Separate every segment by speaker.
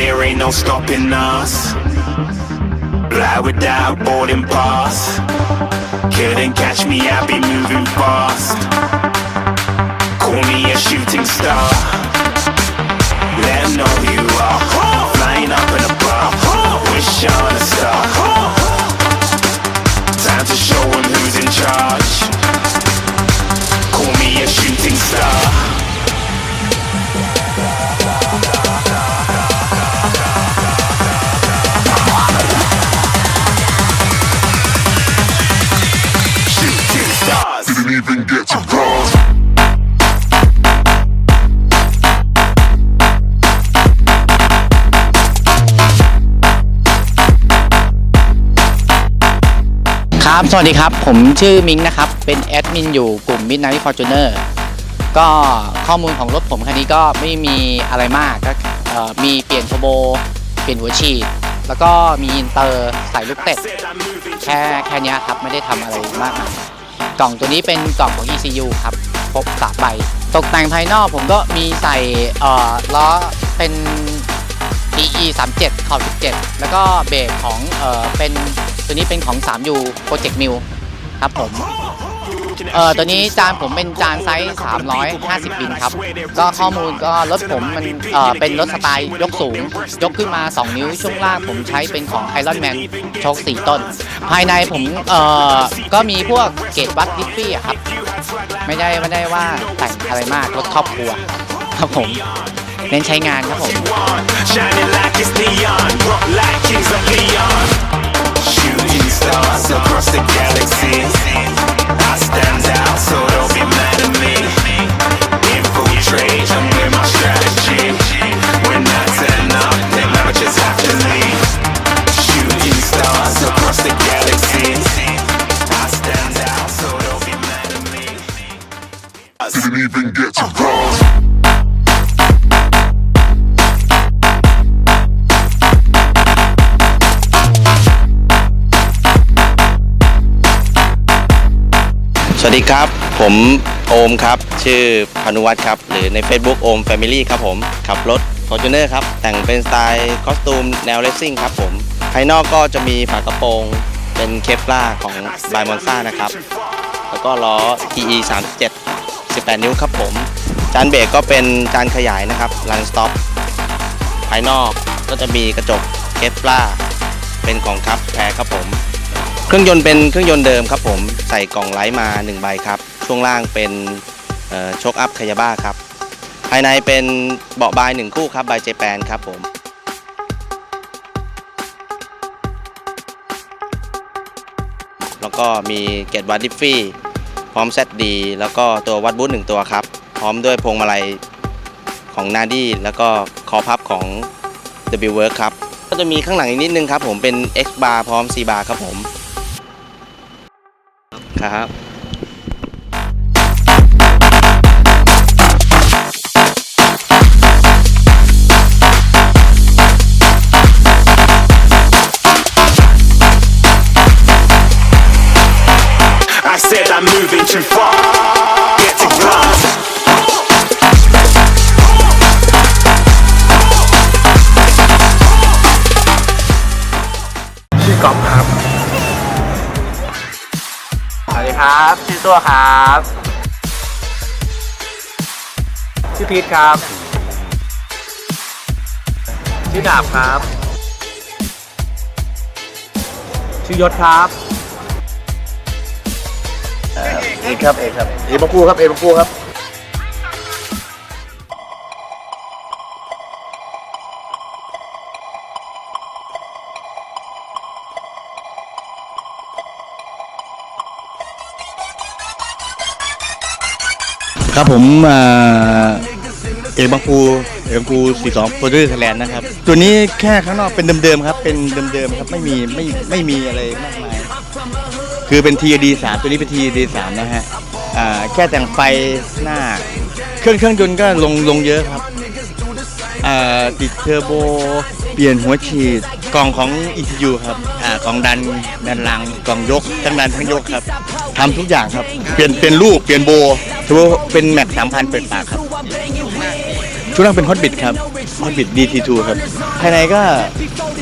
Speaker 1: there ain't no stopping us. Fly without boarding pass. Couldn't catch me, I'll be moving fast. Call me a shooting star. Let 'em know who you are. Flying up in a bar. Wish on a star. Time to show 'em who's in charge. Call me a shooting star.
Speaker 2: ครับ สวัสดีครับ ผมชื่อมิงนะครับ เป็นแอดมินอยู่กลุ่ม Midnight Fortuner ก็ข้อมูลของรถผมคันนี้ก็ไม่มีอะไรมากก็มีเปลี่ยนโทโบ เปลี่ยนหัวฉีด แล้วก็มีอินเตอร์ใส่ลูกเต็ดแค่แค่นี้ครับ ไม่ได้ทำอะไรมากมายกล่องตัวนี้เป็นกล่องของ ECU ครับครบสามใบ ตกแต่งภายนอกผมก็มีใส่เอ่อล้อเป็น PE 37ขอบ17 แล้วก็เบรกของเอ่อเป็น ตัวนี้เป็นของ 3U Project Mil ครับผมเอ่อตัวนี้จานผมเป็นจานไซส์ 350 บินครับ ก็ข้อมูลก็รถผมมันเอ่อเป็นรถสไตล์ยกสูง ยกขึ้นมา 2 นิ้วช่วงล่างผมใช้เป็นของ Iron Man โชค4 ต้น ภายในผมเอ่อก็มีพวกเกตวัดดิฟฟี่อะครับ ไม่ได้ไม่ได้ว่าแต่งอะไรมากรถครอบครัวครับผมเน้นใช้งานครับผม
Speaker 3: สวัสดีครับ ผมโอมครับ ชื่อพานุวัฒน์ครับ หรือใน Facebook โอม Family ครับผมขับรถ Fortuner ครับ แต่งเป็นสไตล์คอสตูมแนวเลสซิ่งครับผม ภายนอกก็จะมีฝากระโปรงเป็นเคปล่าของบายมอนซ่านะครับ แล้วก็ล้อ TE 37 18 นิ้วครับผม จานเบรกก็เป็นจานขยายนะครับ Run Stop ภายนอกก็จะมีกระจกเคปล่าเป็นของคับแท้ครับผม เครื่องยนต์เป็นเครื่องยนต์เดิมครับผมใส่กล่องไลท์มา1ใบครับ ช่วงล่างเป็นโชคอัพคายาบ้าครับ ภายในเป็นเบาะบาย1คู่ครับบายเจแปนครับผมแล้วก็มีเกตวัดดิฟฟี่ พร้อมเซตดี แล้วก็ตัววัดบูทหนึ่งตัวครับ พร้อมด้วยพวงมาลัยของนาดี้แล้วก็คอพับของ W Work ครับ ก็จะมีข้างหลังอีกนิดนึงครับผมเป็น X bar พร้อม C bar ครับผม ครับ
Speaker 1: I said I'm moving too far.
Speaker 4: ครับ
Speaker 2: ชื่อตัวครับ
Speaker 4: ชื่อพีทครับ ชื่อดาบครับ ชื่อยศครับ
Speaker 5: เอกครับเอกครับเอกบังกูครับเอกบังกูครับ
Speaker 6: ครับผมเอ่อเอกบางปูเอกบางปู42โปรดิวเซอร์แลนด์นะครับ ตัวนี้แค่ข้างนอกเป็นเดิมๆครับ เป็นเดิมๆครับ ไม่มีไม่ไม่มีอะไรมากมาย คือเป็น TD 3ตัวนี้เป็น TD 3นะฮะอ่าแค่แต่งไฟหน้า เครื่องเครื่องยนต์ก็ลงลงเยอะครับอ่าติดเทอร์โบ เปลี่ยนหัวฉีดกล่องของ ECU ครับอ่า กล่องดันดันลังกล่องยกทั้งดันทั้งยกครับทำทุกอย่างครับ เปลี่ยนเป็นลูกเปลี่ยนโบถือว่าเป็นแม็กสามพันเปิดปากครับชุดล่างเป็นฮอตบิดครับ Hotbit DT2 ครับ ภายในก็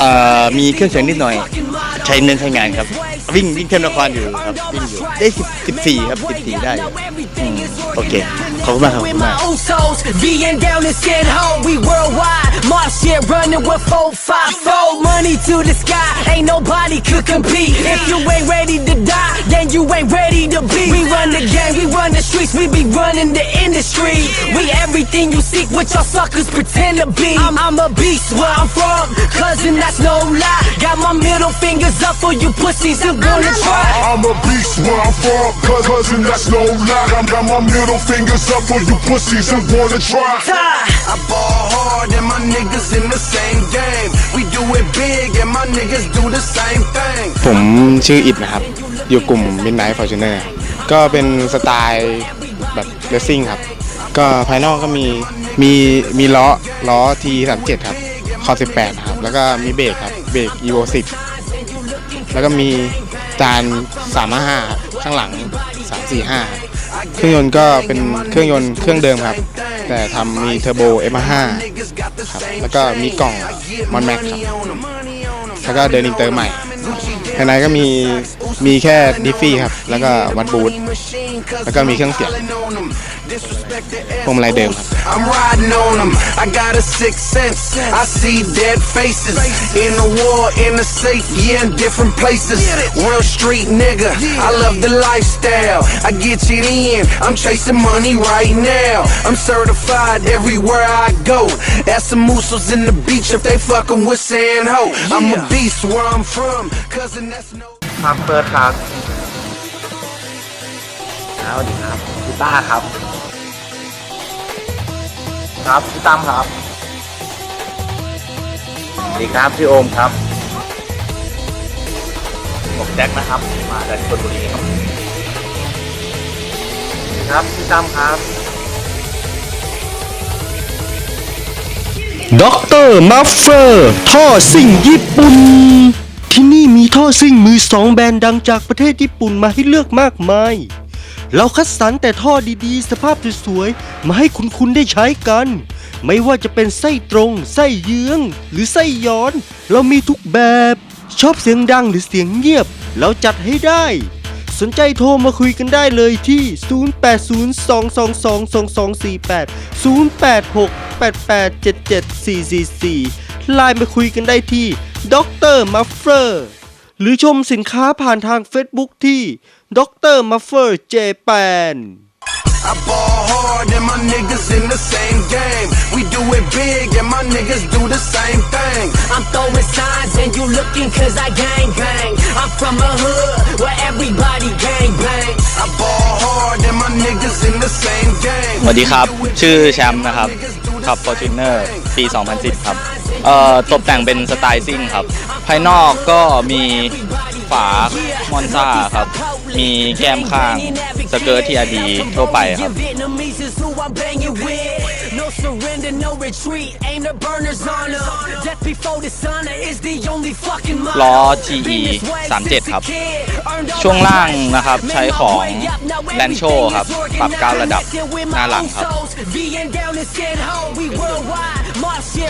Speaker 6: เอ่อมีเครื่องเสียงนิดหน่อย ใช้เน้นใช้งานครับ วิ่งวิ่งเทมนครอยู่ครับ วิ่งอยู่ ได้10 14 ครับ 14 ได้อยู่อืมโอเค ขอบคุณมากครับขอบคุณมาก
Speaker 7: Usos, being down and skin home, we worldwide. Mob shit running with 454. Money to the sky, ain't nobody could compete. If you ain't ready to die, then you ain't ready to be. We run the game, we run the streets, we be running the industry. We everything you seek, what y'all suckers pretend to be. I'm, I'm a beast where I'm from, cousin, that's no lie. Got my middle fingers up for you pussies who gonna try.
Speaker 8: I'm a beast where I'm from, cause cousin, that's no lie. I'm got my middle fingers up for you pussies who wanna try.
Speaker 7: Die.
Speaker 9: I ball hard and my niggas in the same game. We do it big and my niggas do the same thing.
Speaker 4: ผมชื่ออิดนะครับ อยู่กลุ่ม Midnight Fortuner ก็เป็นสไตล์แบบเลสซิ่งครับ ก็ภายนอกก็มีมีมีล้อล้อ T 3 7ครับคอ18นะครับ แล้วก็มีเบรกครับ เบรก Evo 10 แล้วก็มีจาน355ครับข้างหลัง 345 เครื่องยนต์ก็เป็นเครื่องยนต์เครื่องเดิมครับ แต่ทำมีเทอร์โบ M5 ครับแล้วก็มีกล่องมอนแม็กครับ แล้วก็เดินอินเตอร์ใหม่ภายในก็มีมีแค่ดิฟฟี่ครับ แล้วก็วัดบูทแล้วก็มีเครื่องเสียง ผมลายเดิมครับ
Speaker 9: I'm riding on them. I got a sixth sense. I see dead faces in the war, in the safe, yeah, in different places. Real street nigga. I love the lifestyle. I get it in. I'm chasing money right now. I'm certified everywhere I go. Ask some Musos in the beach if they fucking with San ho. I'm a beast where I'm from. Cousin, that's no.
Speaker 4: ครับเปิดครับสวัสดีครับ ต้าครับ ครับพี่ตั้มครับ
Speaker 5: สวัสดีครับชื่โอมครับ
Speaker 4: ผมแจ็คนะครับ มาจากชลบุรีครับครับพี่ตั้มครับ
Speaker 10: ด็อกเตอร์มัฟเฟอร์ท่อซิ่งญี่ปุ่น ที่นี่มีท่อซิ่งมือสองแบรนด์ดังจากประเทศญี่ปุ่นมาให้เลือกมากมาย เราคัดสรรแต่ท่อดีๆ สภาพสวยๆ มาให้คุณคุณได้ใช้กัน ไม่ว่าจะเป็นไส้ตรง ไส้เยื้อง หรือไส้ย้อน เรามีทุกแบบ ชอบเสียงดังหรือเสียงเงียบ เราจัดให้ได้ สนใจโทรมาคุยกันได้เลยที่ 0802222348 086887744ไลน์มาคุยกันได้ที่ด็อกเตอร์มัฟเฟอร์ หรือชมสินค้าผ่านทาง Facebook ที่ด็อกเตอร์มัฟเฟอร์เจแปน
Speaker 9: I ball hard and my niggas in the same game. We do it big and my niggas do the same thing.
Speaker 7: I'm throwing signs and you looking cause I gang bang. I'm from a hood where everybody gang bang.
Speaker 9: I ball hard and my niggas in the same game.
Speaker 3: สวัสดีครับ ชื่อแชมป์นะครับขับ Fortuner ปี 2010 ครับ เอ่อตกแต่งเป็นสไตล์ซิ่งครับ ภายนอกก็มีฝามอนซ่าครับ มีแก้มข้าง สเกิร์ตที่อดีทั่วไปครับ
Speaker 7: No surrender, no ด
Speaker 3: ล้อ TE 37 ครับ ช่วงล่างนะครับใช้ของแลนโชครับ ปรับ9ระดับหน้าหลังครับ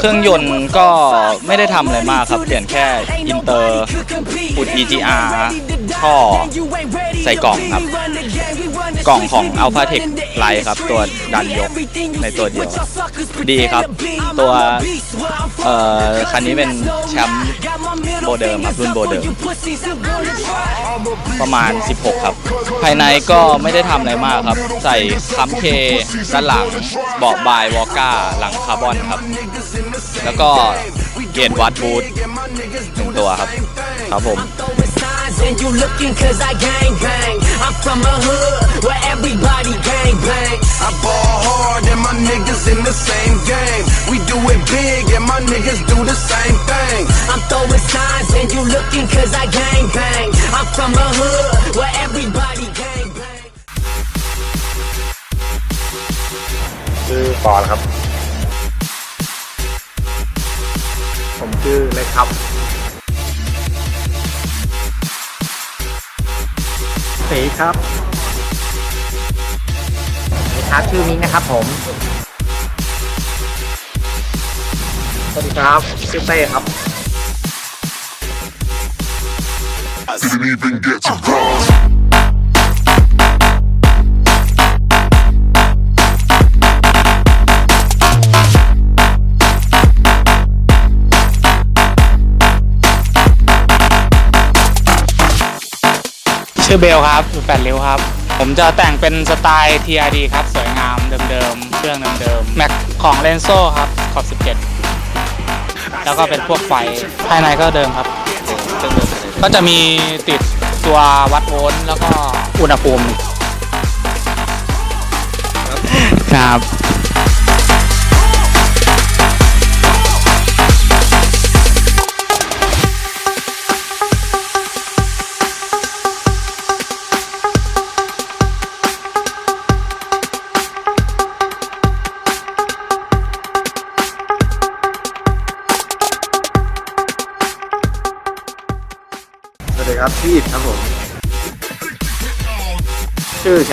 Speaker 3: เครื่องยนต์ก็ไม่ได้ทำอะไรมากครับ เปลี่ยนแค่อินเตอร์อุด EGR ท่อใส่กล่องครับ กล่องของ Alpha Tech Lite ครับ ตัวดันยกในตัวเดียว ดีครับ ตัวเอ่อคันนี้เป็นแชมป์โบเดิมครับรุ่นโบเดิม ประมาณ 16 ครับ ภายในก็ไม่ได้ทำอะไรมากครับ ใส่คัมเคด้านหลังเบาะบายวอก้าหลังคาร์บอนครับ แล้วก็เกตวัดบูทหนึ่งตัวครับ ครับผม
Speaker 7: And you looking cause I gang bang. I'm from a hood
Speaker 9: the same game. We do it big and my niggas do the same thing.
Speaker 7: I'm throwing signs and you looking cause I gang bang. I'm from a hood where everybody gang bang.
Speaker 4: ชื่อปอนครับ ผมชื่อเล็กครับสีครับ ครับชื่อมิ้งนะครับผม
Speaker 5: สวัสดีครับชื่อเต้ครับ
Speaker 8: Didn't even get to cross.
Speaker 11: ชื่อเบลครับอยู่แปดริ้ยวครับ ผมจะแต่งเป็นสไตล์ TRD ครับ สวยงามเดิมๆ เครื่องเดิมๆ แม็กของเลนโซครับขอบ 17 แล้วก็เป็นพวกไฟภายในก็เดิมครับก็จะมีติดตัววัดโวลต์แล้วก็อุณหภูมิ ครับ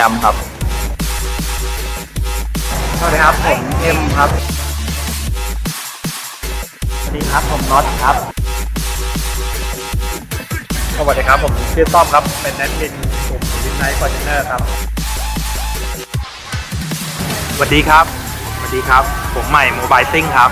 Speaker 5: มป์ครับ สวัสดีครับ ผมเอ็มครับ สวัสดีครับ ผมน็อตครับ สวัสดีครับ ผมชื่อต้อมครับ เป็นแอดมินกลุ่มวินไนท์ฟอร์จูเนอร์ครับ สวัสดีครับ สวัสดีครับ ผมใหม่โมบายซิ่งครับ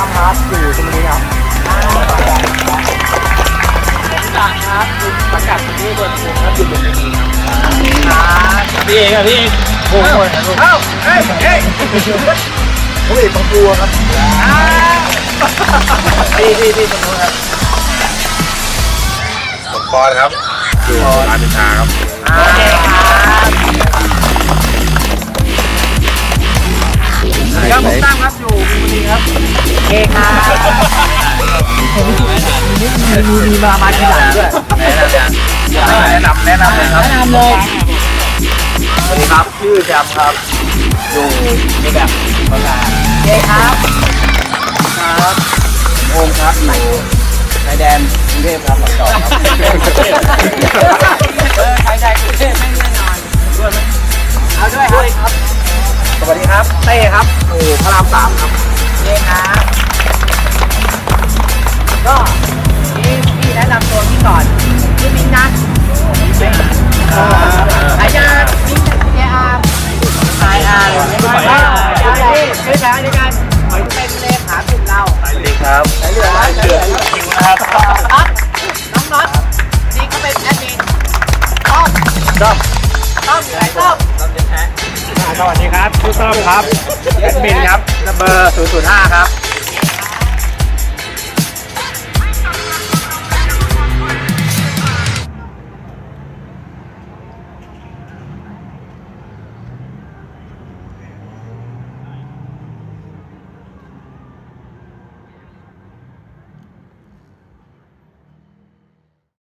Speaker 2: ครับตั้
Speaker 5: มครับอยู่ตรงนี้ครับครับคุณประกาศที่ตัวผมครับอยู่ตรงนี้ครับ
Speaker 11: พี่เองอะพี่เอง
Speaker 5: โอ้โหเอ้าเฮ้ยเฮ้ยผมเอกปังกัวครับพี่พี่พี่ตรงนู้นครับผมปอนครับอยู่ร้านพิชาครับ
Speaker 2: โอเคครับครับ มีมีมามาทีหลังด้วย
Speaker 5: แนะนำแนะนำเลยครับ
Speaker 2: แนะนำเลย
Speaker 5: สวัสดีครับชื่อแชมครับอยู่ในแบบประาศ
Speaker 2: โอเคครับ
Speaker 5: ครับโอมครับอยู่ชายแดนกรุงเทพครับหลังจอครับ
Speaker 2: เออใช้ใช้กรุงเทพไม่แน่นอนด้วยไหมเอาด้วยครับ
Speaker 5: สวัสดีครับเต้ครับอยู่พระรามสามครับ
Speaker 2: อม
Speaker 5: ต้อม
Speaker 2: ต้อมไหนต้อม
Speaker 5: สวัสดีครับชื่อต้อมครับแอดมินครับนัมเบอร์005 ครับ